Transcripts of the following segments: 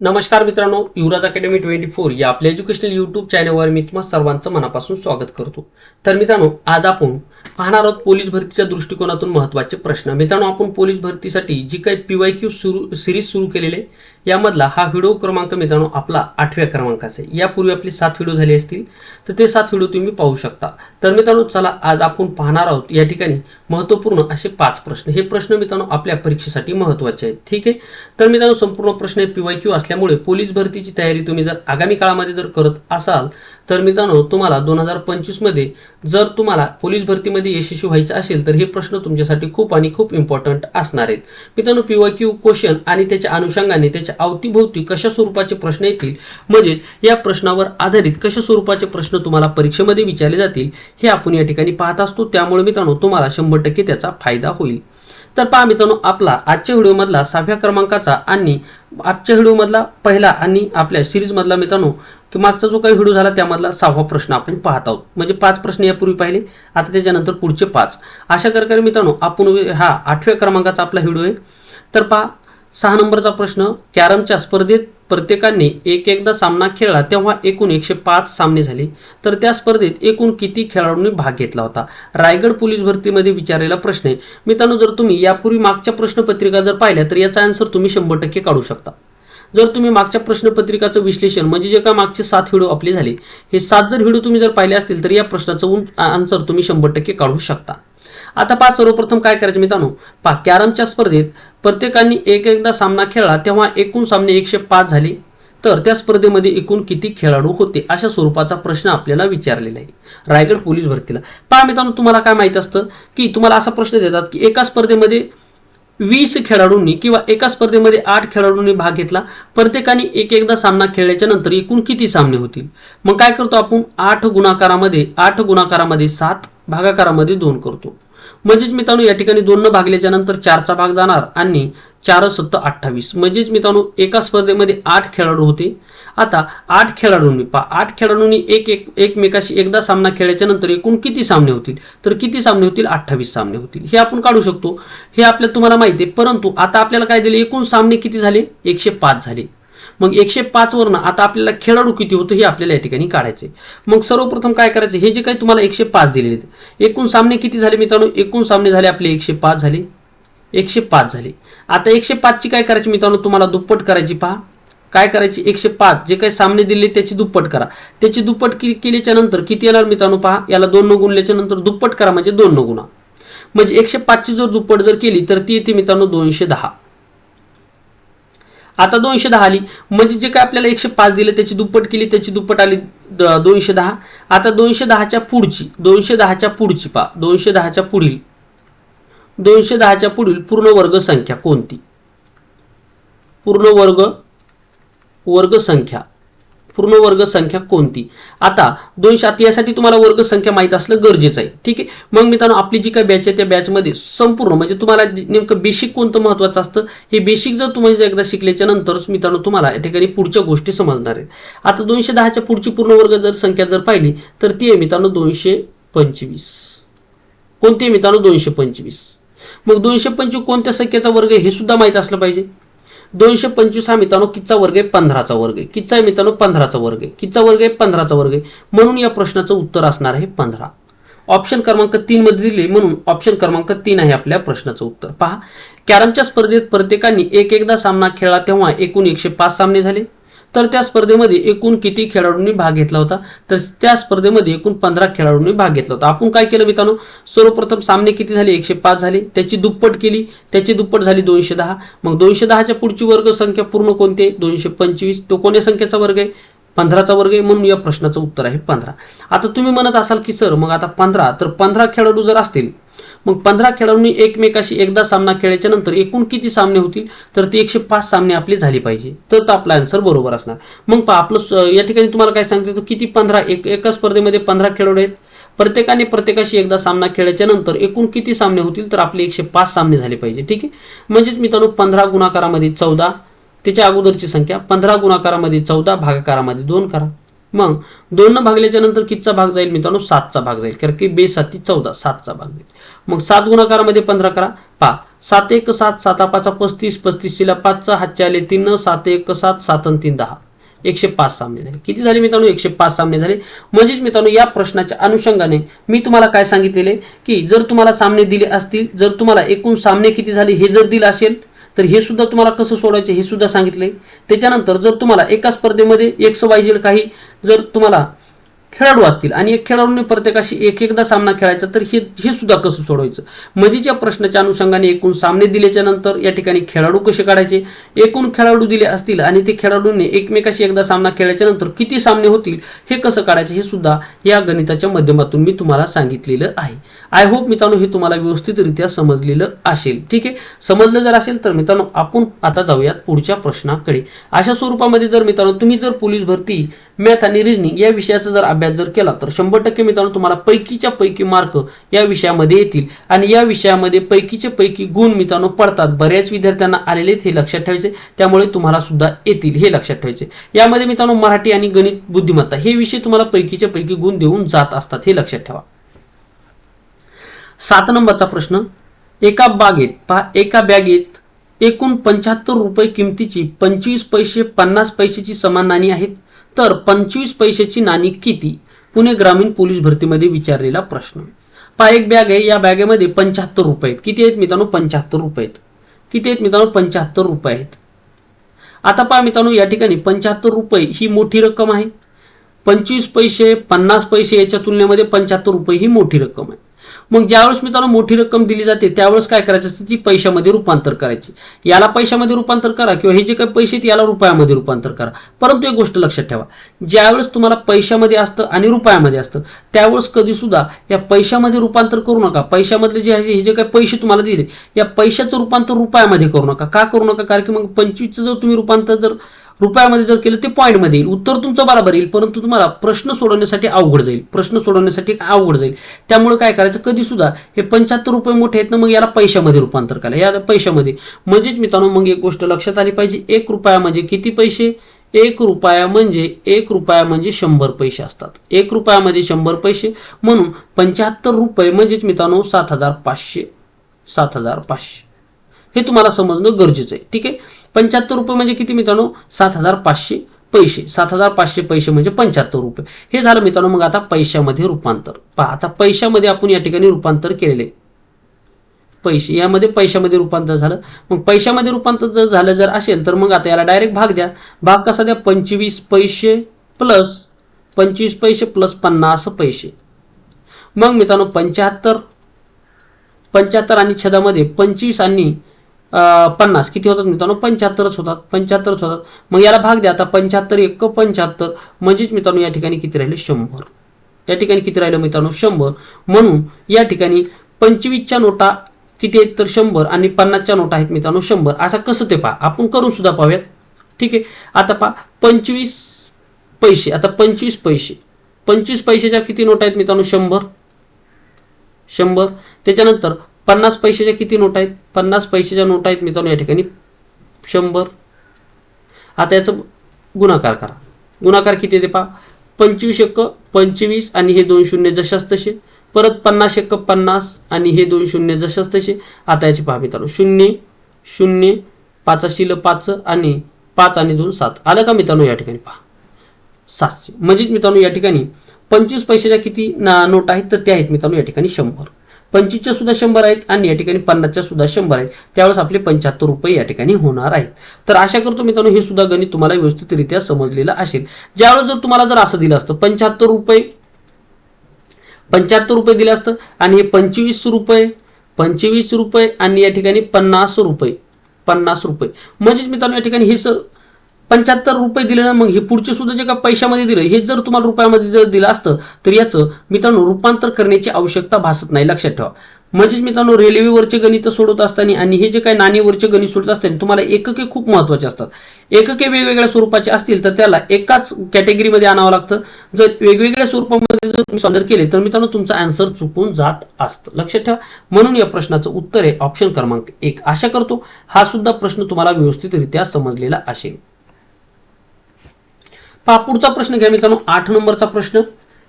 नमस्कार मित्रांनो युवराज academy twenty four या आपल्या एज्युकेशनल युट्यूब चॅनलवर मी तुम्हाला सर्वांचं मनापासून स्वागत करतो. तर मित्रांनो आज आपण पाहणार आहोत पोलीस भरतीच्या दृष्टिकोनातून महत्त्वाचे प्रश्न. मित्रांनो आपण पोलीस भरतीसाठी जी काही पी वाय क्यू सुरू सिरीज सुरू केलेली आहे यामधला हा व्हिडिओ क्रमांक मित्रांनो आपला आठव्या क्रमांकाचा आहे. यापूर्वी आपली सात व्हिडिओ झाले असतील तर ते सात व्हिडिओ तुम्ही पाहू शकता. तर मित्रांनो चला आज आपण पाहणार आहोत या ठिकाणी महत्त्वपूर्ण असे पाच प्रश्न. हे प्रश्न मित्रांनो आपल्या परीक्षेसाठी महत्त्वाचे आहेत. ठीक आहे? तर मित्रांनो संपूर्ण प्रश्न पी वाय क्यू असल्यामुळे पोलीस भरतीची तयारी तुम्ही जर आगामी काळामध्ये जर करत असाल तर मित्रांनो तुम्हाला दोन हजार पंचवीसमध्ये जर तुम्हाला पोलीस भरतीमध्ये यशस्वी व्हायचं असेल तर हे प्रश्न तुमच्यासाठी खूप आणि खूप इम्पॉर्टंट असणार आहेत. मित्रांनो पीवाय क्यू क्वेश्चन आणि त्याच्या अनुषंगाने त्याच्या अवतीभोवती कशा स्वरूपाचे प्रश्न येतील म्हणजेच या प्रश्नावर आधारित कशा स्वरूपाचे प्रश्न तुम्हाला परीक्षेमध्ये विचारले जातील हे आपण या ठिकाणी पाहत असतो. त्यामुळे मित्रांनो तुम्हाला शंभर टक्के त्याचा फायदा होईल. तर पहा मित्रांनो आपला आजच्या व्हिडिओमधला सहाव्या क्रमांकाचा आणि आजच्या व्हिडिओमधला पहिला आणि आपल्या सिरीजमधला मित्रांनो की मागचा जो काही व्हिडिओ झाला त्यामधला सहावा प्रश्न आपण पाहत आहोत. म्हणजे पाच प्रश्न यापूर्वी पाहिले आता त्याच्यानंतर पुढचे पाच. अशा प्रकारे मित्रांनो आपण हा आठव्या क्रमांकाचा आपला व्हिडिओ आहे. तर पहा सहा नंबरचा प्रश्न कॅरमच्या स्पर्धेत प्रत्येकाने एक एकदा सामना खेळला तेव्हा एकूण एकशे पाच सामने झाले. तर त्या स्पर्धेत एकूण किती खेळाडूंनी भाग घेतला होता? रायगड पोलीस भरतीमध्ये विचारलेला प्रश्न आहे. मित्रांनो जर तुम्ही यापूर्वी मागच्या प्रश्नपत्रिका जर पाहिल्या तर याचा आन्सर तुम्ही शंभर टक्के काढू शकता. जर तुम्ही मागच्या प्रश्नपत्रिकाचं विश्लेषण म्हणजे जे का मागचे सात व्हिडिओ आपले झाले हे सात जर व्हिडिओ तुम्ही जर पाहिले असतील तर या प्रश्नाचं आन्सर तुम्ही शंभर टक्के काढू शकता. आता पहा सर्वप्रथम काय करायचं मित्रांनो? पहा कॅरमच्या स्पर्धेत प्रत्येकाने एक एकदा सामना खेळला तेव्हा एकूण सामने एकशे पाच झाले. तर त्या स्पर्धेमध्ये एकूण किती खेळाडू होते? अशा स्वरूपाचा प्रश्न आपल्याला विचारलेला आहे. रायगड पोलीस भरतीला. पहा मित्रांनो तुम्हाला काय माहीत असतं? की तुम्हाला असा प्रश्न देतात की एका स्पर्धेमध्ये वीस खेळाडूंनी किंवा एका स्पर्धेमध्ये आठ खेळाडूंनी भाग घेतला प्रत्येकाने एक एकदा सामना खेळल्याच्या नंतर एकूण किती सामने होतील? मग काय करतो आपण? आठ गुणाकारामध्ये आठ गुणाकारामध्ये सात भागाकारामध्ये दोन करतो. म्हणजेच मित्रांनो या ठिकाणी दोन न भागल्याच्या नंतर चारचा भाग जाणार आणि चार सत्त अठ्ठावीस. म्हणजेच मित्रांनो एका स्पर्धेमध्ये आठ खेळाडू होते. आता आठ खेळाडूंनी पा आठ खेळाडूंनी एक एक एकमेकाशी एकदा सामना खेळल्याच्या नंतर एकूण किती सामने होतील? तर किती सामने होतील? अठ्ठावीस सामने होतील. हे आपण काढू शकतो. हे आपल्या तुम्हाला माहिती आहे. परंतु आता आपल्याला काय दिले? एकूण सामने किती झाले? एकशे पाच झाले. मग एकशे पाच वरनं आता आपल्याला खेळाडू किती होतं हे आपल्याला या ठिकाणी काढायचे मग सर्वप्रथम काय करायचं? हे जे काही तुम्हाला एकशे पाच दिलेले आहेत. एकूण सामने किती झाले मित्रांनो? एकूण सामने झाले आपले एकशे पाच झाले. एकशे पाच झाले. आता एकशे पाचची काय करायची मित्रांनो? तुम्हाला दुप्पट करायची पहा. काय करायची? एकशे पाच. जे काही सामने दिले त्याची दुप्पट करा. त्याची दुप्पट केल्याच्यानंतर किती येणार मित्रांनो पहा? याला दोन न गुणल्याच्या नंतर दुप्पट करा म्हणजे दोन न गुणा. म्हणजे एकशे पाचची जर दुप्पट जर केली तर ती येते मित्रांनो दोनशे दहा. आता दोनशे दहा आली. म्हणजे जे काय आपल्याला एकशे पाच दिले त्याची दुप्पट केली त्याची दुप्पट आली दोनशे दहा. आता दोनशे दहाच्या पुढची दोनशे दहाच्या पुढची पा दोनशे दहाच्या पुढील. दोनशे दहाच्या पुढील पूर्ण वर्ग संख्या कोणती? पूर्ण वर्ग वर्ग संख्या. पूर्ण वर्ग संख्या कोणती? आता दोनशे आता यासाठी तुम्हाला वर्ग संख्या माहीत असलं गरजेचं आहे. ठीक आहे? मग मित्रांनो आपली जी काही बॅच आहे त्या बॅचमध्ये संपूर्ण म्हणजे तुम्हाला नेमकं बेसिक कोणतं महत्त्वाचं असतं? हे बेसिक जर तुम्ही जर एकदा शिकल्याच्या नंतरच मित्रांनो तुम्हाला या ठिकाणी पुढच्या गोष्टी समजणार आहेत. आता दोनशे दहाच्या पुढची पूर्ण वर्ग जर संख्या जर पाहिली तर ती आहे मित्रांनो दोनशे पंचवीस. कोणती आहे मित्रांनो दोनशे पंचवीस? मग दोनशे पंचवीस कोणत्या संख्येचा वर्ग आहे हे सुद्धा माहीत असलं पाहिजे. दोनशे पंचवीस हा मित्रांनो कितचा वर्ग आहे? पंधराचा वर्ग आहे. कितचा आहे मित्रांनो? पंधराचा वर्ग आहे. कितचा वर्ग आहे? पंधराचा वर्ग आहे. म्हणून या प्रश्नाचं उत्तर असणार आहे पंधरा. ऑप्शन क्रमांक तीन मध्ये दिले म्हणून ऑप्शन क्रमांक तीन आहे आपल्या प्रश्नाचं उत्तर. पहा. कॅरमच्या स्पर्धेत प्रत्येकाने एक एकदा सामना खेळला तेव्हा एकूण एकशे पाच सामने झाले. तर त्या स्पर्धेमध्ये एकूण किती खेळाडूंनी भाग घेतला होता? तर त्या स्पर्धेमध्ये एकूण पंधरा खेळाडूंनी भाग घेतला होता. आपण काय केलं मित्रांनो? सर्वप्रथम सामने किती झाले? एकशे पाच झाले. त्याची दुप्पट केली. त्याची दुप्पट झाली दोनशे दहा. मग दोनशे दहाच्या पुढची वर्ग संख्या पूर्ण कोणती आहे? दोनशे पंचवीस. तो कोण्या संख्येचा वर्ग आहे? पंधराचा वर्ग आहे. म्हणून या प्रश्नाचं उत्तर आहे पंधरा. आता तुम्ही म्हणत असाल की सर मग आता पंधरा. तर पंधरा खेळाडू जर असतील मग पंधरा खेळाडूंनी एकमेकाशी एकदा सामना खेळल्याच्या नंतर एकूण किती सामने होतील? तर ते एकशे पाच सामने आपले झाले पाहिजे. तर आपला आन्सर बरोबर असणार. मग पहा आपलं या ठिकाणी तुम्हाला काय सांगते किती पंधरा एक एका स्पर्धेमध्ये पंधरा खेळाडू आहेत. प्रत्येकाने प्रत्येकाशी एकदा सामना खेळल्याच्या नंतर एकूण किती सामने होतील? तर आपले एकशे पाच सामने झाले पाहिजे. ठीक आहे? म्हणजेच मित्रांनो पंधरा गुणाकारामध्ये चौदा त्याच्या अगोदरची संख्या पंधरा गुणाकारामध्ये चौदा भागाकारामध्ये दोन करा. मग दोन भागल्याच्या नंतर कितचा भाग जाईल मित्रांनो? सातचा भाग जाईल. कारण की बेसाती चौदा सातचा भाग जाईल. मग सात गुणाकारामध्ये पंधरा करा. पा सात एक सात साता पाचा पस्तीस पस्तीसशेला पाचचा हातचे आले तीन सात एक सात सात आणि तीन दहा. एकशे पाच सामने झाले. किती झाले मित्रांनो? एकशे पाच सामने झाले. म्हणजेच मित्रांनो या प्रश्नाच्या अनुषंगाने मी तुम्हाला काय सांगितलेले? की जर तुम्हाला सामने दिले असतील जर तुम्हाला एकूण सामने किती झाले हे जर दिलं असेल तर हे सुद्धा तुम्हाला कसं सोडायचे हे सुद्धा सांगितले. त्याच्यानंतर जर तुम्हाला एका स्पर्धेमध्ये एक्स वाय झेड काही जर तुम्हाला खेळाडू असतील आणि एक खेळाडूने प्रत्येकाशी एक एकदा सामना खेळायचा तर हे हे सुद्धा कसं सोडवायचं? मजेच्या प्रश्नाच्या अनुषंगाने एकूण सामने दिल्याच्या नंतर या ठिकाणी खेळाडू कसे काढायचे? एकूण खेळाडू दिले असतील आणि ते खेळाडूंनी एकमेकाशी एकदा सामना खेळायच्या नंतर किती सामने होतील हे कसं काढायचे हे सुद्धा या गणिताच्या माध्यमातून मी तुम्हाला सांगितलेलं आहे. आय होप मित्रांनो हे तुम्हाला व्यवस्थितरित्या समजलेलं असेल. ठीक आहे? समजलं जर असेल तर मित्रांनो आपण आता जाऊयात पुढच्या प्रश्नाकडे. अशा स्वरूपामध्ये जर मित्रांनो तुम्ही जर पोलीस भरती मॅथ आणि रिजनिंग या विषयाचा जर अभ्यास जर केला तर शंभर टक्के मित्रांनो तुम्हाला पैकीच्या पैकी मार्क या विषयामध्ये येतील. आणि या विषयामध्ये पैकीचे पैकी गुण मित्रांनो पडतात. बऱ्याच विद्यार्थ्यांना आलेले हे लक्षात ठेवायचे. त्यामुळे तुम्हाला सुद्धा येतील हे लक्षात ठेवायचे. यामध्ये मित्रांनो मराठी आणि गणित बुद्धिमत्ता हे विषय तुम्हाला पैकीच्या पैकी गुण देऊन जात असतात हे लक्षात ठेवा. सात नंबरचा प्रश्न. एका बागेत पहा एका बॅगेत एकूण पंच्याहत्तर रुपये किमतीची पंचवीस पैसे पन्नास पैशाची समान नाणी आहेत. तर पंचवीस पैशाची नाणी किती? पुणे ग्रामीण पोलीस भरतीमध्ये विचारलेला प्रश्न. पहा एक बॅग आहे. या बॅगेमध्ये पंच्याहत्तर रुपये आहेत. किती आहेत मित्रांनो? पंच्याहत्तर रुपये आहेत. किती आहेत मित्रांनो? पंच्याहत्तर रुपये आहेत. आता पहा मित्रांनो या ठिकाणी पंच्याहत्तर रुपये ही मोठी रक्कम आहे. पंचवीस पैसे पन्नास पैसे याच्या तुलनेमध्ये पंच्याहत्तर रुपये ही मोठी रक्कम आहे. मग ज्यावेळेस मित्रांनो मोठी रक्कम दिली जाते त्यावेळेस काय करायचं असतं? ती पैशामध्ये रूपांतर करायची. याला पैशामध्ये रूपांतर करा किंवा हे जे काही पैसे आहेत याला रुपयामध्ये रूपांतर करा. परंतु एक गोष्ट लक्षात ठेवा. ज्यावेळेस तुम्हाला पैशामध्ये असतं आणि रुपयामध्ये असतं त्यावेळेस कधी सुद्धा या पैशामध्ये रूपांतर करू नका. पैशामधले जे आहे हे जे काही पैसे तुम्हाला दिले या पैशाचं रूपांतर रुपयामध्ये करू नका. का करू नका? कारण की मग पंचवीसचं जर तुम्ही रूपांतर जर रुपयामध्ये जर केलं ते पॉईंटमध्ये येईल. उत्तर तुमचं बरोबर येईल परंतु तुम्हाला प्रश्न सोडवण्यासाठी अवघड जाईल. प्रश्न सोडवण्यासाठी अवघड जाईल. त्यामुळे काय करायचं कधी सुद्धा हे पंच्याहत्तर रुपये मोठे आहेत ना मग याला पैशामध्ये रूपांतर करा. या पैशामध्ये. म्हणजेच मित्रांनो मग एक गोष्ट लक्षात आली पाहिजे एक रुपया म्हणजे किती पैसे? एक रुपया म्हणजे एक रुपया म्हणजे शंभर पैसे असतात. एक रुपयामध्ये म्हणजे शंभर पैसे. म्हणून पंच्याहत्तर रुपये म्हणजेच मित्रांनो सात हजार पाचशे. सात हजार पाचशे. हे तुम्हाला समजणं गरजेचं आहे. ठीक आहे? पंच्याहत्तर रुपये म्हणजे किती मित्रांनो? सात हजार पाचशे पैसे. सात हजार पाचशे पैसे म्हणजे पंच्याहत्तर रुपये. हे झालं मित्रांनो मग आता पैशामध्ये रूपांतर. पहा आता पैशामध्ये आपण या ठिकाणी रूपांतर केलेले. पैसे यामध्ये पैशामध्ये रूपांतर झालं. मग पैशामध्ये रूपांतर जर झालं जर असेल तर मग आता याला डायरेक्ट भाग द्या. भाग कसा द्या? पंचवीस पैसे प्लस पंचवीस पैसे प्लस पन्नास पैसे. मग मित्रांनो पंच्याहत्तर पंच्याहत्तर आणि छदामध्ये पंचवीस आणि पन्नास. किती होतात मित्रांनो? पंच्याहत्तरच होतात. पंच्याहत्तरच होतात. मग याला भाग द्या. आता पंच्याहत्तर एक पंच्याहत्तर. म्हणजेच मित्रांनो या ठिकाणी किती राहिले? शंभर. या ठिकाणी किती राहिलं मित्रांनो? शंभर. म्हणून या ठिकाणी पंचवीसच्या नोटा किती आहेत तर शंभर आणि पन्नासच्या नोटा आहेत मित्रांनो शंभर. असं कसं ते पहा? आपण करून सुद्धा पाहूयात. ठीक आहे? आता पहा. पंचवीस पैसे. आता पंचवीस पैसे. पंचवीस पैशाच्या किती नोटा आहेत मित्रांनो? शंभर. शंभर. त्याच्यानंतर पन्नास पैशाच्या किती नोट आहेत? पन्नास पैशाच्या नोट आहेत मित्रांनो या ठिकाणी. शंभर. आता याचं गुणाकार करा. गुणाकार किती येते पहा. पंचवीस एक पंचवीस आणि हे दोन शून्य जशाच तसे परत पन्नास एक पन्नास आणि हे दोन शून्य जशाच तसे आता याचे पहा मित्रांनो. शून्य शून्य पाचाशील पाच आणि पाच आणि दोन सात. आलं का मित्रांनो या ठिकाणी पहा. सातशे. म्हणजेच मित्रांनो या ठिकाणी पंचवीस पैशाच्या किती ना नोट आहेत तर त्या आहेत मित्रांनो या ठिकाणी शंभर. पंचवीसच्या सुद्धा शंभर आहेत आणि या ठिकाणी पन्नासच्या सुद्धा शंभर आहेत. त्यावेळेस आपले पंच्याहत्तर रुपये या ठिकाणी होणार आहेत. तर आशा करतो मित्रांनो हे सुद्धा गणित तुम्हाला व्यवस्थितरित्या समजलेलं असेल. ज्यावेळेस जर तुम्हाला जर असं दिलं असतं पंच्याहत्तर रुपये पंच्याहत्तर रुपये दिलं असतं आणि हे पंचवीस रुपये पंचवीस रुपये आणि या ठिकाणी पन्नास रुपये पन्नास रुपये. म्हणजेच मित्रांनो या ठिकाणी हे सर पंच्याहत्तर रुपये दिले ना मग हे पुढचे सुद्धा जे का पैशामध्ये दिलं हे जर तुम्हाला रुपयामध्ये जर दिलं असतं तर याचं मित्रांनो रूपांतर करण्याची आवश्यकता भासत नाही. लक्षात ठेवा. म्हणजेच मित्रांनो रेल्वेवरचे गणित सोडवत असताना आणि हे जे काही नाणीवरचे गणित सोडत असताना तुम्हाला एकके खूप महत्त्वाचे असतात. एकके वेगवेगळ्या स्वरूपाचे असतील तर त्याला एकाच कॅटेगरीमध्ये आणावं लागतं. जर वेगवेगळ्या स्वरूपामध्ये जर तुम्ही सादर केले तर मित्रांनो तुमचं आन्सर चुकून जात असतं. लक्षात ठेवा. म्हणून या प्रश्नाचं उत्तर आहे ऑप्शन क्रमांक एक. आशा करतो हा सुद्धा प्रश्न तुम्हाला व्यवस्थितरित्या समजलेला असेल. पहा पुढचा प्रश्न घ्या मित्रांनो. आठ नंबरचा प्रश्न.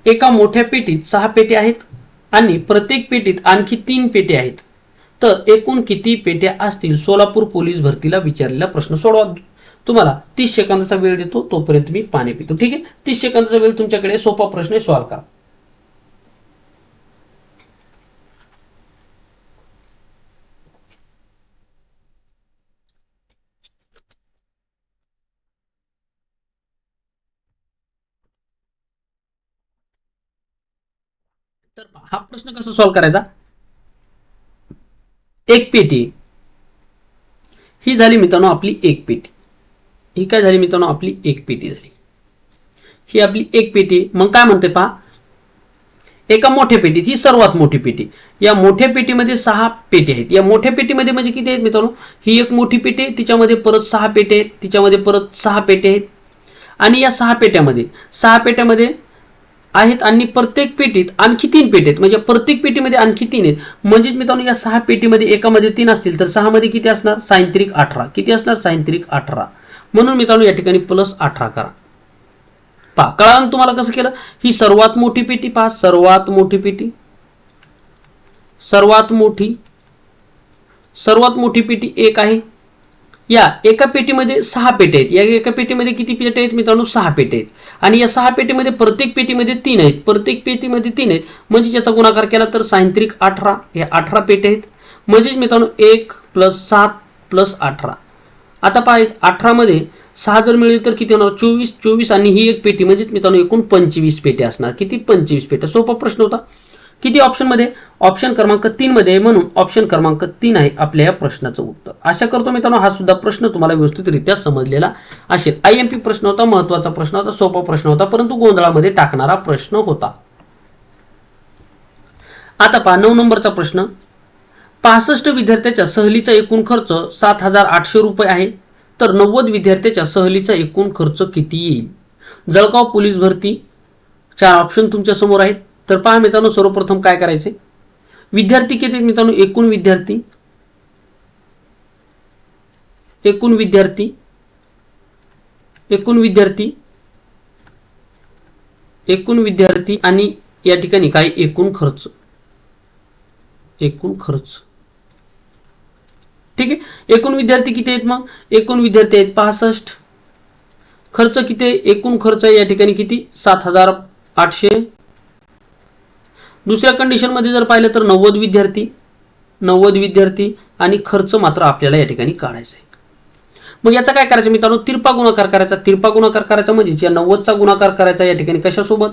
एका मोठ्या पेटीत सहा पेटे आहेत आणि प्रत्येक पेटीत आणखी तीन पेटे आहेत. तर एकूण किती पेट्या असतील? सोलापूर पोलीस भरतीला विचारलेला प्रश्न सोडवा. तुम्हाला तीस सेकंदाचा वेळ देतो तोपर्यंत मी पाणी पितो. ठीक आहे? तीस सेकंदाचा वेळ तुमच्याकडे सोपा प्रश्न सॉल्व्ह करा तर हा प्रश्न कसा सॉल्व करायचा? एक पेटी. ही झाली मित्रांनो आपली एक पेटी. ही काय झाली मित्रांनो? आपली एक पेटी झाली. ही आपली एक पेटी. मग काय म्हणते पहा? एका मोठ्या पेटीत ही सर्वात मोठी पेटी. या मोठ्या पेटीमध्ये सहा पेटी आहेत. या मोठ्या पेटीमध्ये म्हणजे किती आहेत मित्रांनो? ही एक मोठी पेटी आहे तिच्यामध्ये परत सहा पेटे आहेत तिच्यामध्ये परत सहा पेटे आहेत. आणि या सहा पेट्यामध्ये सहा पेट्यामध्ये आहेत आणि प्रत्येक पेटीत आणखी तीन पेटी आहेत. म्हणजे प्रत्येक पेटीमध्ये आणखी तीन आहेत. म्हणजेच मित्रांनो या सहा पेटीमध्ये एकामध्ये तीन असतील तर सहामध्ये किती असणार? सायंत्रिक अठरा. किती असणार? सायंत्रिक अठरा. म्हणून मित्रांनो या ठिकाणी प्लस अठरा करा. पहा कळालं तुम्हाला कसं केलं? ही सर्वात मोठी पेटी पहा. सर्वात मोठी पेटी. सर्वात मोठी. सर्वात मोठी पेटी एक आहे. या एका पेटीमध्ये सहा पेटे आहेत. या एका पेटीमध्ये किती पेटे आहेत मित्रांनो? सहा पेटे आहेत. आणि या सहा पेटीमध्ये प्रत्येक पेटीमध्ये तीन आहेत. प्रत्येक पेटीमध्ये तीन आहेत. म्हणजे याचा गुणाकार केला तर सायंत्रिक अठरा या अठरा पेटे आहेत. म्हणजेच मित्रांनो एक प्लस सात प्लस अठरा. आता पहा अठरामध्ये सहा जर मिळेल तर किती होणार? चोवीस चोवीस आणि ही एक पेटी. म्हणजेच मित्रांनो एकूण पंचवीस पेटे असणार. किती? पंचवीस पेट्या सोपा प्रश्न होता. किती ऑप्शनमध्ये ऑप्शन क्रमांक तीन मध्ये आहे म्हणून ऑप्शन क्रमांक तीन आहे आपल्या या प्रश्नाचं उत्तर. आशा करतो मित्रांनो हा सुद्धा प्रश्न तुम्हाला व्यवस्थितरित्या समजलेला असेल. आय एम पी प्रश्न होता महत्त्वाचा प्रश्न होता सोपा प्रश्न होता परंतु गोंधळामध्ये टाकणारा प्रश्न होता. आता पहा नऊ नंबरचा प्रश्न. पासष्ट विद्यार्थ्याच्या सहलीचा एकूण खर्च सात हजार आठशे रुपये आहे. तर नव्वद विद्यार्थ्याच्या सहलीचा एकूण खर्च किती येईल? जळगाव पोलीस भरती. चार ऑप्शन तुमच्यासमोर आहेत. तर पहा मित्रांनो सर्वप्रथम काय करायचे विद्यार्थी किती मित्रांनो? एकूण विद्यार्थी. एकूण विद्यार्थी. एकूण विद्यार्थी. एकूण विद्यार्थी आणि या ठिकाणी काय? एकूण खर्च. एकूण खर्च. ठीक आहे? एकूण विद्यार्थी किती आहेत मग? एकूण विद्यार्थी आहेत पासष्ट. खर्च किती आहे? एकूण खर्च आहे या ठिकाणी किती? सात हजार आठशे. दुसऱ्या कंडिशनमध्ये जर पाहिलं तर नव्वद विद्यार्थी नव्वद विद्यार्थी आणि खर्च मात्र आपल्याला या ठिकाणी काढायचा आहे. मग याचा काय करायचं मित्रांनो? तिरपा गुणाकार करायचा. तिरपा गुणाकार करायचा म्हणजेच या नव्वदचा गुणाकार करायचा या ठिकाणी कशासोबत?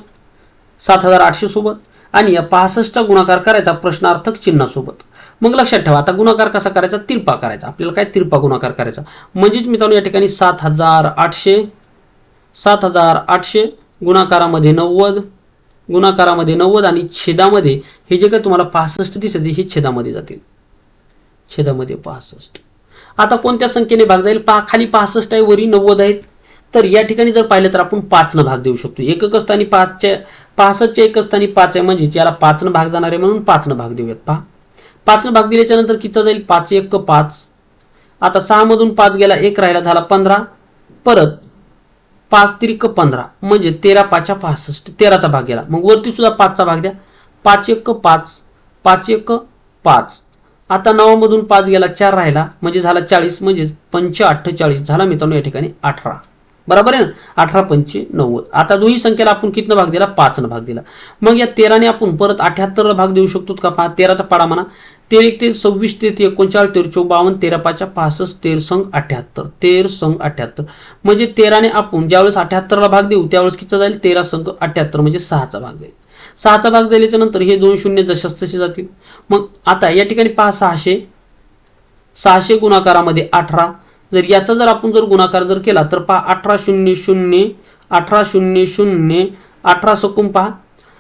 सात हजार आठशे सोबत. आणि या पासष्टचा गुणाकार करायचा प्रश्नार्थक चिन्हासोबत. मग लक्षात ठेवा आता गुणाकार कसा करायचा? तिरपा करायचा. आपल्याला काय तिरपा गुणाकार करायचा? म्हणजेच मित्रांनो या ठिकाणी सात हजार आठशे सात हजार आठशे गुणाकारामध्ये नव्वद गुणाकारामध्ये नव्वद आणि छेदामध्ये हे जे काय तुम्हाला पासष्ट दिसते हे छेदामध्ये जातील. छेदामध्ये पासष्ट. आता कोणत्या संख्येने भाग जाईल? पा खाली पासष्ट आहे वरी नव्वद आहेत. तर या ठिकाणी जर पाहिलं तर आपण पाचनं भाग देऊ शकतो. एकक स्थानी पाचच्या पासष्टच्या एक पाच आहे म्हणजे याला पाचनं भाग जाणार आहे म्हणून पाचनं भाग देऊयात. पहा. पाचनं भाग दिल्याच्या नंतर किती जाईल? पाच एक पाच. आता सहामधून पाच गेला एक राहिला झाला पंधरा. परत पाच तिरिक पंधरा. म्हणजे तेरा पाचच्या पासष्ट तेराचा भाग गेला. मग वरती सुद्धा पाचचा भाग द्या. पाच एक पाच पाच एक पाच. आता नवामधून पाच गेला चार राहिला. म्हणजे झाला चाळीस म्हणजे पंच अठ्ठेचाळीस. झाला मित्रांनो या ठिकाणी अठरा. बरोबर आहे ना? अठरा पंचे नव्वद. आता दोन्ही संख्येला आपण कितनं भाग दिला? पाचनं भाग दिला. मग या तेराने आपण परत अठ्याहत्तरला भाग देऊ शकतो का? पहा तेराचा पाडा म्हणा. तेर एक ते सव्वीस ते एकोणचाळीस तेर चौबावन्न तेरा पाचच्या पासष्ट तेर संघ अठ्याहत्तर तेर संघ अठ्याहत्तर. म्हणजे तेराने आपण ज्यावेळेस अठ्याहत्तरला भाग देऊ त्यावेळेस किती जाईल? तेरा संघ अठ्याहत्तर म्हणजे सहाचा भाग जाईल. सहाचा भाग झाल्याच्यानंतर हे दोन शून्य जशास तसे जातील. मग आता या ठिकाणी पहा सहाशे. सहाशे गुणाकारामध्ये अठरा. जर याचा जर आपण जर गुणाकार जर केला तर पहा अठरा शून्य शून्य अठरा शून्य शून्य अठरा सकून पहा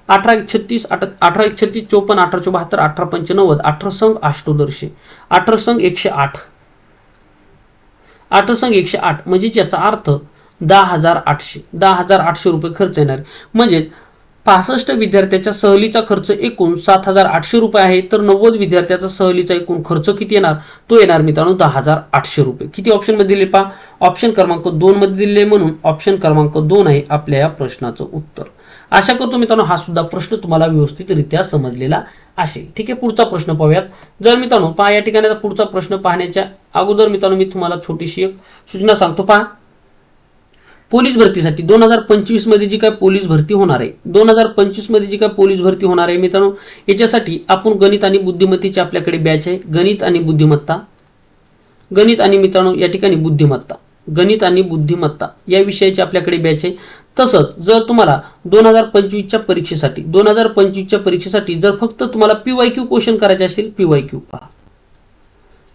अठरा एक छत्तीस अठ अठरा एक छत्तीस चोपन्न अठरा चौबहात्तर अठरा पंचनव्वद अठरा संघ अष्टोदर्शे. अठरा संघ एकशे आठ. अठरा संघ एकशे आठ. म्हणजेच याचा अर्थ दहा हजार आठशे. दहा हजार आठशे रुपये खर्च येणार. म्हणजेच पासष्ट विद्यार्थ्याच्या सहलीचा खर्च एकूण सात हजार आठशे रुपये आहे. तर नव्वद विद्यार्थ्याचा सहलीचा एकूण खर्च किती येणार? तो येणार मित्रांनो दहा हजार आठशे रुपये. किती ऑप्शनमध्ये दिले पहा? ऑप्शन क्रमांक दोनमध्ये दिले म्हणून ऑप्शन क्रमांक दोन आहे आपल्या या प्रश्नाचं उत्तर. आशा करतो मित्रांनो हा सुद्धा प्रश्न तुम्हाला व्यवस्थितरित्या समजलेला असेल. ठीक आहे पुढचा प्रश्न पाहूयात. जर मित्रांनो पहा या ठिकाणी पुढचा प्रश्न पाहण्याच्या अगोदर मित्रांनो मी तुम्हाला छोटीशी एक सूचना सांगतो. पहा पोलीस भरतीसाठी दोन हजार पंचवीसमध्ये जी काय पोलीस भरती होणार आहे दोन हजार पंचवीसमध्ये जी काय पोलीस भरती होणार आहे मित्रांनो याच्यासाठी आपण गणित आणि बुद्धिमत्तेची आपल्याकडे बॅच आहे. गणित आणि बुद्धिमत्ता. गणित आणि मित्रांनो या ठिकाणी बुद्धिमत्ता. गणित आणि बुद्धिमत्ता या विषयाची आपल्याकडे बॅच आहे. तसंच जर तुम्हाला दोन हजार पंचवीसच्या परीक्षेसाठी दोन हजार पंचवीसच्या परीक्षेसाठी जर फक्त तुम्हाला पीवाय क्यू क्वेश्चन करायचे असेल पीवाय क्यू पहा.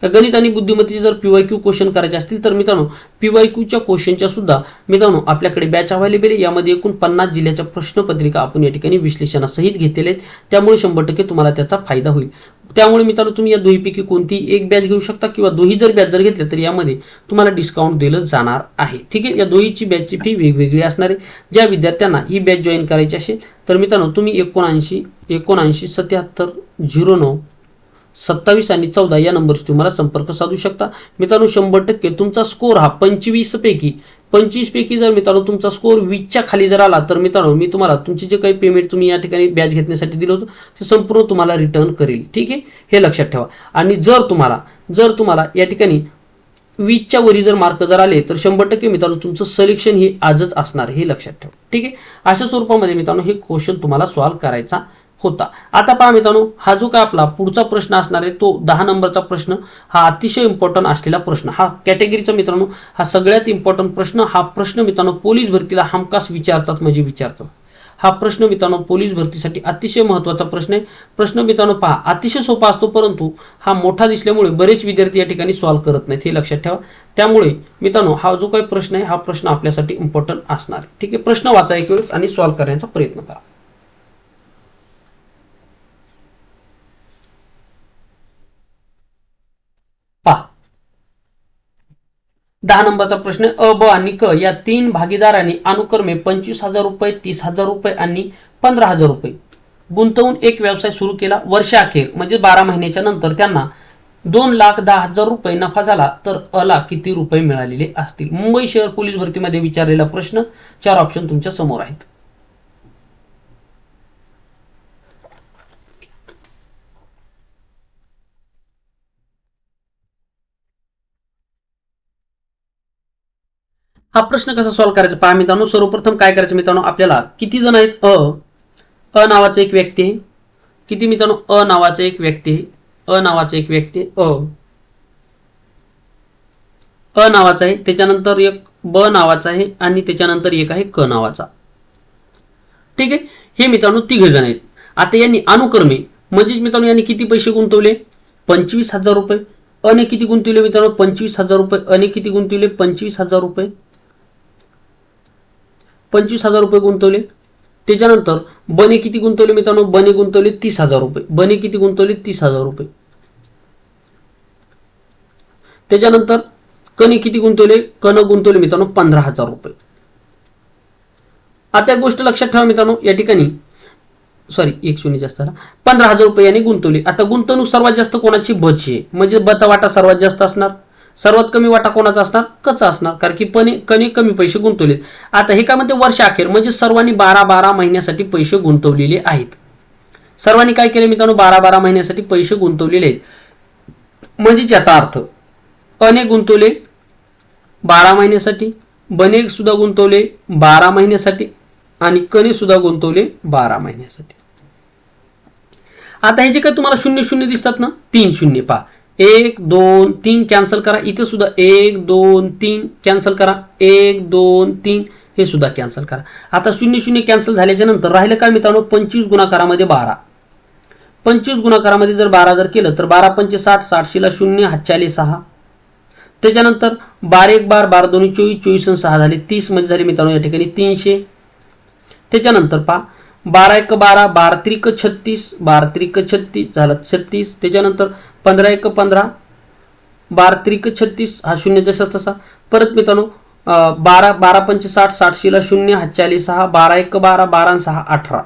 गणित आणि बुद्धिमत्तेचे जर पीवाय क्यू क्वेश्चन करायचे असतील तर मित्रांनो पीवाय क्यूच्या क्वेश्चनच्या सुद्धा मित्रांनो आपल्याकडे बॅच अवेलेबल आहे. यामध्ये एकूण पन्नास जिल्ह्याच्या प्रश्नपत्रिका आपण या ठिकाणी विश्लेषणासहित घेतलेले आहेत. त्यामुळे शंभर टक्के तुम्हाला त्याचा फायदा होईल. त्यामुळे मित्रांनो तुम्ही या दोहीपैकी कोणती एक बॅच घेऊ शकता किंवा दोही जर बॅच जर घेतल्या तर यामध्ये तुम्हाला डिस्काउंट दिलं जाणार आहे. ठीक आहे? या दोहीची बॅचची फी वेगवेगळी असणार आहे. ज्या विद्यार्थ्यांना ही बॅच जॉईन करायची असेल तर मित्रांनो तुम्ही एकोणऐंशी एकोणऐंशी सत्याहत्तर झिरो नऊ सत्तावीस आणि चौदा या नंबरशी तुम्हाला संपर्क साधू शकता. मित्रांनो शंभर टक्के तुमचा स्कोर हा पंचवीसपैकी पंचवीस पैकी जर मित्रांनो तुमचा स्कोर वीसच्या खाली जर आला तर मित्रांनो मी तुम्हाला तुमचे जे काही पेमेंट तुम्ही या ठिकाणी बॅच घेतण्यासाठी दिलं होतं ते संपूर्ण तुम्हाला रिटर्न करेल. ठीक आहे? हे लक्षात ठेवा. आणि जर तुम्हाला जर तुम्हाला या ठिकाणी वीसच्या वरी जर मार्क जर आले तर शंभर टक्के मित्रांनो तुमचं सलेक्शन हे आजच असणार हे लक्षात ठेवा. ठीक आहे? अशा स्वरूपामध्ये मित्रांनो हे क्वेश्चन तुम्हाला सॉल्व्ह करायचा होता. आता पहा मित्रांनो हा जो काय आपला पुढचा प्रश्न असणार आहे तो दहा नंबरचा प्रश्न हा अतिशय इम्पॉर्टंट असलेला प्रश्न. हा कॅटेगरीचा मित्रांनो हा सगळ्यात इम्पॉर्टंट प्रश्न हा प्रश्न मित्रांनो पोलीस भरतीला हमखास विचारतात म्हणजे विचारतात हा प्रश्न मित्रांनो पोलीस भरतीसाठी अतिशय महत्त्वाचा प्रश्न आहे. प्रश्न मित्रांनो पहा अतिशय सोपा असतो परंतु हा मोठा दिसल्यामुळे बरेच विद्यार्थी या ठिकाणी सॉल्व्ह करत नाहीत हे लक्षात ठेवा. त्यामुळे मित्रांनो हा जो काही प्रश्न आहे हा प्रश्न आपल्यासाठी इम्पॉर्टंट असणार आहे. ठीक आहे प्रश्न वाचा एक वेळेस आणि सॉल्व्ह करण्याचा प्रयत्न करा पहा दहा नंबरचा प्रश्न अ ब आणि क या तीन भागीदारांनी अनुक्रमे पंचवीस हजार रुपये तीस हजार रुपये आणि पंधरा हजार रुपये. गुंतवून एक व्यवसाय सुरू केला वर्षाअखेर म्हणजे बारा महिन्याच्या नंतर त्यांना दोन लाख दहा हजार रुपये नफा झाला तर अला किती रुपये मिळालेले असतील? मुंबई शहर पोलीस भरतीमध्ये विचारलेला प्रश्न चार ऑप्शन तुमच्यासमोर आहेत. हा प्रश्न कसा सॉल्व्ह करायचा? पहा मित्रांनो सर्वप्रथम काय करायचं मित्रांनो? आपल्याला किती जण आहेत? अ अ नावाचा एक व्यक्ती आहे किती मित्रांनो? अ नावाचा एक व्यक्ती आहे अ नावाचा एक व्यक्ती आहे अ. अ नावाचा आहे त्याच्यानंतर एक ब नावाचा आहे आणि त्याच्यानंतर एक आहे क नावाचा. ठीक आहे? हे मित्रांनो तिघ जण आहेत. आता यांनी अनुक्रमे म्हणजेच मित्रांनो यांनी किती पैसे गुंतवले? पंचवीस हजार रुपये. अने किती गुंतवले मित्रांनो? पंचवीस हजार रुपये. अने किती गुंतवले? पंचवीस हजार रुपये. पंचवीस हजार रुपये गुंतवले. त्याच्यानंतर बने किती गुंतवले मित्रांनो? बने गुंतवले तीस हजार रुपये. बने किती गुंतवले? तीस हजार रुपये. त्याच्यानंतर कणे किती गुंतवले? कण गुंतवले मित्रांनो पंधरा हजार रुपये. आता गोष्ट लक्षात ठेवा मित्रांनो या ठिकाणी. सॉरी एक शून्य जास्त पंधरा हजार रुपये यांनी गुंतवले. आता गुंतवणूक सर्वात जास्त कोणाची? बची आहे. म्हणजे बचा वाटा सर्वात जास्त असणार. सर्वात कमी वाटा कोणाचा असणार? कचा असणार. कारण की पण कमी कमी पैसे गुंतवलेत. आता हे काय म्हणते? वर्ष अखेर. म्हणजे सर्वांनी बारा बारा महिन्यासाठी पैसे गुंतवलेले आहेत. सर्वांनी काय केले मित्रांनो? बारा बारा महिन्यासाठी पैसे गुंतवलेले आहेत. म्हणजे याचा अर्थ अने गुंतवले बारा महिन्यासाठी बने सुद्धा गुंतवले बारा महिन्यासाठी आणि कने सुद्धा गुंतवले बारा महिन्यासाठी. आता हे जे काही तुम्हाला शून्य शून्य दिसतात ना? तीन शून्य पहा. एक दोन तीन कॅन्सल करा. इथे सुद्धा एक दोन तीन कॅन्सल करा. एक दोन तीन हे सुद्धा कॅन्सल करा. आता शून्य शून्य कॅन्सल झाल्याच्यानंतर राहिलं काय मित्रांनो? पंचवीस गुणाकारामध्ये बारा. पंचवीस गुणाकारामध्ये जर बारा जर केलं तर बारा पंचे साठ साठशेला शून्य हातचाली सहा. त्याच्यानंतर बारा एक बार बारा दोन्ही चोवीस चोवीस आणि सहा झाले तीस म्हणजे झाले मित्रांनो या ठिकाणी तीनशे. त्याच्यानंतर पहा बारा एक बारा बारा त्रिक छत्तीस बारा त्रिक छत्तीस झालं छत्तीस. त्याच्यानंतर पंधरा एक पंधरा बारा त्रिक छत्तीस हा शून्य जसा तसा परत मित्रांनो बारा बारा पंचे साठ साठशेला शून्य हा चाळीस सहा बारा एक बारा बारा सहा अठरा.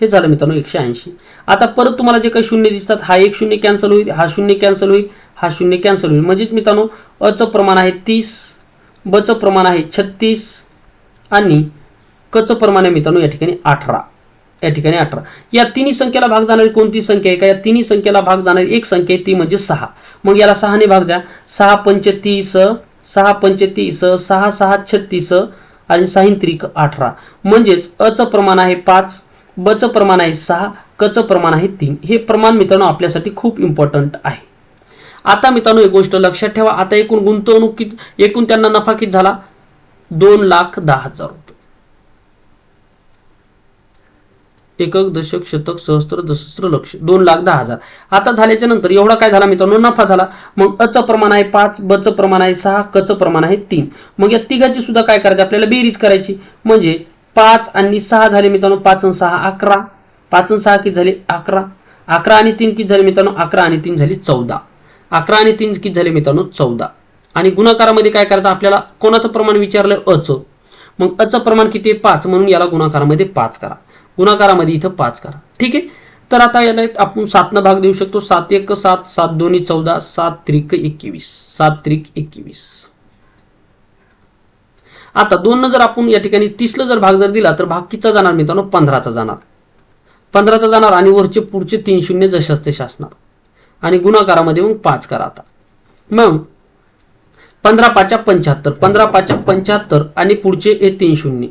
हे झालं मित्रांनो एकशे ऐंशी. आता परत तुम्हाला जे काही शून्य दिसतात हा एक शून्य कॅन्सल होईल हा शून्य कॅन्सल होईल हा शून्य कॅन्सल होईल. म्हणजेच मित्रांनो अचं प्रमाण आहे तीस बचं प्रमाण आहे छत्तीस आणि कचं प्रमाण आहे मित्रांनो या ठिकाणी अठरा. या ठिकाणी अठरा. या तिन्ही संख्येला भाग जाणारी कोणती संख्या आहे? का या तिन्ही संख्येला भाग जाणारी एक संख्या आहे? ती म्हणजे सहा. मग याला सहाने भाग द्या. सहा पंचतीस सहा पंचतीस सहा सहा छत्तीस आणि साहित्रिक अठरा. म्हणजेच अचं प्रमाण आहे पाच बचं प्रमाण आहे सहा कचं प्रमाण आहे तीन. हे प्रमाण मित्रांनो आपल्यासाठी खूप इम्पॉर्टंट आहे. आता मित्रांनो एक गोष्ट लक्षात ठेवा. आता एकूण गुंतवणूक किती एकूण त्यांना नफा किती झाला? दोन लाख दहा हजार रुपये एकक दशक शतक सहस्त्र दशस्त्र लक्ष. दोन लाख दहा हजार. आता झाल्याच्यानंतर एवढा काय झाला मित्रांनो? नफा झाला. मग अचं प्रमाण आहे पाच बचं प्रमाण आहे सहा कचं प्रमाण आहे तीन. मग या तिघाची सुद्धा काय करायची? आपल्याला बेरीज करायची. म्हणजे पाच आणि सहा झाले मित्रांनो पाच आणि सहा अकरा. पाच आणि सहा किती झाले? अकरा. अकरा आणि तीन किती झाले मित्रांनो? अकरा आणि तीन झाली चौदा. अकरा आणि तीन किती झाले मित्रांनो? चौदा. आणि गुणाकारामध्ये काय करायचं? आपल्याला कोणाचं प्रमाण विचारलं? अचं. मग अचं प्रमाण किती आहे? पाच. म्हणून याला गुणाकारामध्ये पाच करा. गुणाकारामध्ये इथं पाच करा. ठीक आहे? तर आता याला एक आपण सातनं भाग देऊ शकतो. सात एक सात सात दोन्ही चौदा सात त्रिक एकवीस. सात त्रिक एकवीस. आता दोन जर आपण या ठिकाणी तीसला जर भाग जर दिला तर भाग किचा जाणार मित्रांनो? पंधराचा जाणार. पंधराचा जाणार आणि वरचे पुढचे तीन शून्य जशाच तसे असणार आणि गुणाकारामध्ये मग पाच करा आता. मग पंधरा पाचच्या पंच्याहत्तर पंधरा पाचच्या पंच्याहत्तर आणि पुढचे हे तीन शून्य.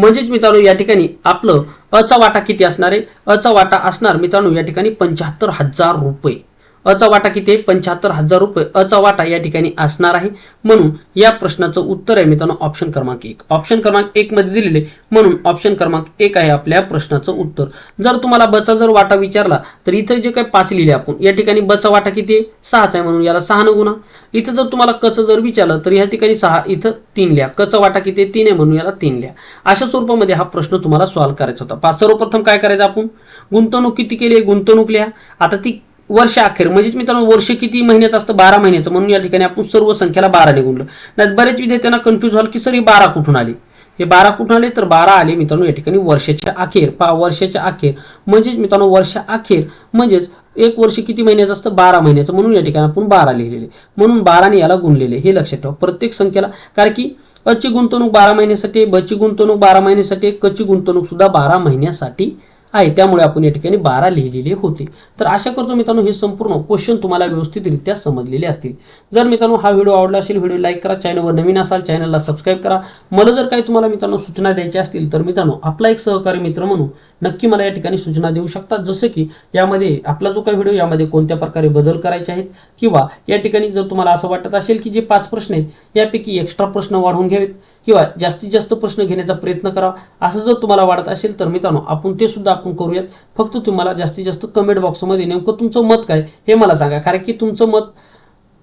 म्हणजेच मित्रांनो या ठिकाणी आपलं अचा वाटा किती असणार आहे? अचा वाटा असणार मित्रांनो या ठिकाणी पंच्याहत्तर हजार रुपये. अचा वाटा किती आहे? पंच्याहत्तर हजार रुपये अचा वाटा या ठिकाणी असणार आहे. म्हणून या प्रश्नाचं उत्तर आहे मित्रांनो ऑप्शन क्रमांक एक. ऑप्शन क्रमांक एक मध्ये दिलेले म्हणून ऑप्शन क्रमांक एक आहे आपल्या प्रश्नाचं उत्तर. जर तुम्हाला बचा जर वाटा विचारला तर इथं जे काही पाच लिहिले आपण या ठिकाणी बचा वाटा किती आहे? सहाच आहे. म्हणून याला सहा न गुणा. इथं जर तुम्हाला कच जर विचारलं तर या ठिकाणी सहा इथं तीन लिहा. कचा वाटा किती आहे? तीन आहे. म्हणून याला तीन लिहा. अशा स्वरूपामध्ये हा प्रश्न तुम्हाला सॉल्व्ह करायचा होता. पाच सर्वप्रथम काय करायचं आपण? गुंतवणूक किती केली आहे? गुंतवणूक लिहा. आता ती वर्ष अखेर. म्हणजेच मित्रांनो वर्ष किती महिन्याचं असतं? बारा महिन्याचं. म्हणून या ठिकाणी आपण सर्व संख्याला बाराने गुणलं नाही बरेच विद्यार्थ्यांना कन्फ्युज व्हाल की सर ही बारा कुठून आले? हे बारा कुठून आले? तर बारा आले मित्रांनो या ठिकाणी वर्षाच्या अखेर. पा वर्षाच्या अखेर. म्हणजेच मित्रांनो वर्षा अखेर म्हणजेच एक वर्ष किती महिन्याचं असतं? बारा महिन्याचं. म्हणून या ठिकाणी आपण बारा लिहिलेले. म्हणून बाराने याला गुणलेले. हे लक्षात ठेवा. प्रत्येक संख्येला. कारण की अची गुंतवणूक बारा महिन्यासाठी बची गुंतवणूक बारा महिन्यासाठी कच्ची गुंतवणूक सुद्धा बारा महिन्यासाठी आहे. त्यामुळे आपण या ठिकाणी बारा लिहिलेले होते. तर आशा करतो मित्रांनो हे संपूर्ण क्वेश्चन तुम्हाला व्यवस्थितरित्या समजलेले असतील. जर मित्रांनो हा व्हिडिओ आवडला असेल व्हिडिओ लाईक करा चॅनलवर नवीन असाल चॅनलला सबस्क्राईब करा. मला जर काही तुम्हाला मित्रांनो सूचना द्यायच्या असतील तर मित्रांनो आपला एक सहकारी मित्र म्हणून नक्की मला या ठिकाणी सूचना देऊ शकतात. जसं की यामध्ये आपला जो काही व्हिडिओ यामध्ये कोणत्या प्रकारे बदल करायचे आहेत किंवा या ठिकाणी जर तुम्हाला असं वाटत असेल की जे पाच प्रश्न आहेत यापैकी एक्स्ट्रा प्रश्न वाढवून घ्यावेत किंवा जास्तीत जास्त प्रश्न घेण्याचा प्रयत्न करावा. असं जर तुम्हाला वाटत असेल तर मित्रांनो आपण ते सुद्धा आपण करूयात. फक्त तुम्हाला जास्तीत जास्त कमेंट बॉक्समध्ये नेमकं तुमचं मत काय हे मला सांगा. कारण की तुमचं मत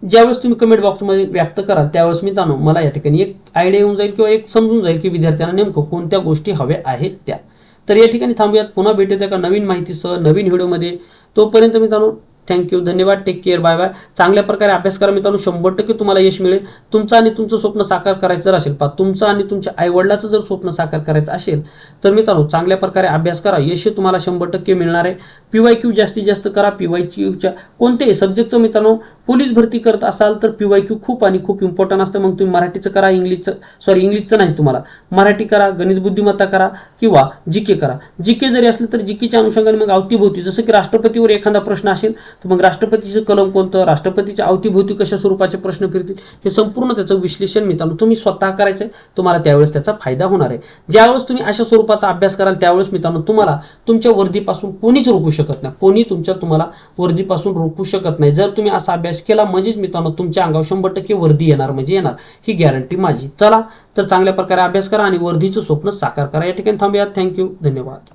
ज्यावेळेस तुम्ही कमेंट बॉक्समध्ये व्यक्त कराल त्यावेळेस मित्रांनो मला या ठिकाणी एक आयडिया येऊन जाईल किंवा एक समजून जाईल की विद्यार्थ्यांना नेमकं कोणत्या गोष्टी हव्या आहेत त्या. तर या ठिकाणी थांबूयात. पुन्हा भेटूया एका नवीन माहितीसह नवीन व्हिडिओमध्ये. तोपर्यंत मित्रांनो थँक्यू धन्यवाद टेक केअर बाय बाय चांगल्या प्रकारे अभ्यास करा मित्रांनो शंभर टक्के तुम्हाला यश मिळेल. तुमचं आणि तुमचं स्वप्न साकार करायचं जर असेल पा तुमचं आणि तुमच्या आईवडिलाचं जर स्वप्न साकार करायचं असेल तर मित्रांनो चांगल्या प्रकारे अभ्यास करा. यश तुम्हाला शंभर टक्के मिळणार आहे. पी वाय क्यू जास्तीत जास्त करा. पी वाय क्यूच्या कोणत्याही सब्जेक्टचं मित्रांनो पोलीस भरती करत असाल तर पी वाय क्यू खूप आणि खूप इम्पॉर्टंट असतं. मग तुम्ही मराठीचं करा इंग्लिशचं सॉरी इंग्लिशचं नाही तुम्हाला. मराठी करा गणित बुद्धिमत्ता करा किंवा जी के करा. जी के जरी असलं तर जी केच्या अनुषंगाने मग अवतीभोवती जसं की राष्ट्रपतीवर एखादा प्रश्न असेल तर मग राष्ट्रपतीचं कलम कोणतं राष्ट्रपतीच्या अवतीभोवती कशा स्वरूपाचे प्रश्न फिरतील हे संपूर्ण त्याचं विश्लेषण मित्रांनो तुम्ही स्वतः करायचं आहे. तुम्हाला त्यावेळेस त्याचा फायदा होणार आहे. ज्यावेळेस तुम्ही अशा स्वरूपाचा अभ्यास कराल त्यावेळेस मित्रांनो तुम्हाला तुमच्या वर्दीपासून कोणीच रोखू शकत नाही. कोणी तुमच्या तुम्हाला वर्दीपासून रोखू शकत नाही. जर तुम्ही असा अभ्यास केला म्हणजेच मित्रांनो तुमच्या अंगावर शंभर टक्के वर्दी येणार म्हणजे येणार. ही गॅरंटी माझी. चला तर चांगल्या प्रकारे अभ्यास करा आणि वर्दीचं स्वप्न साकार करा. या ठिकाणी थांबूया थँक्यू धन्यवाद.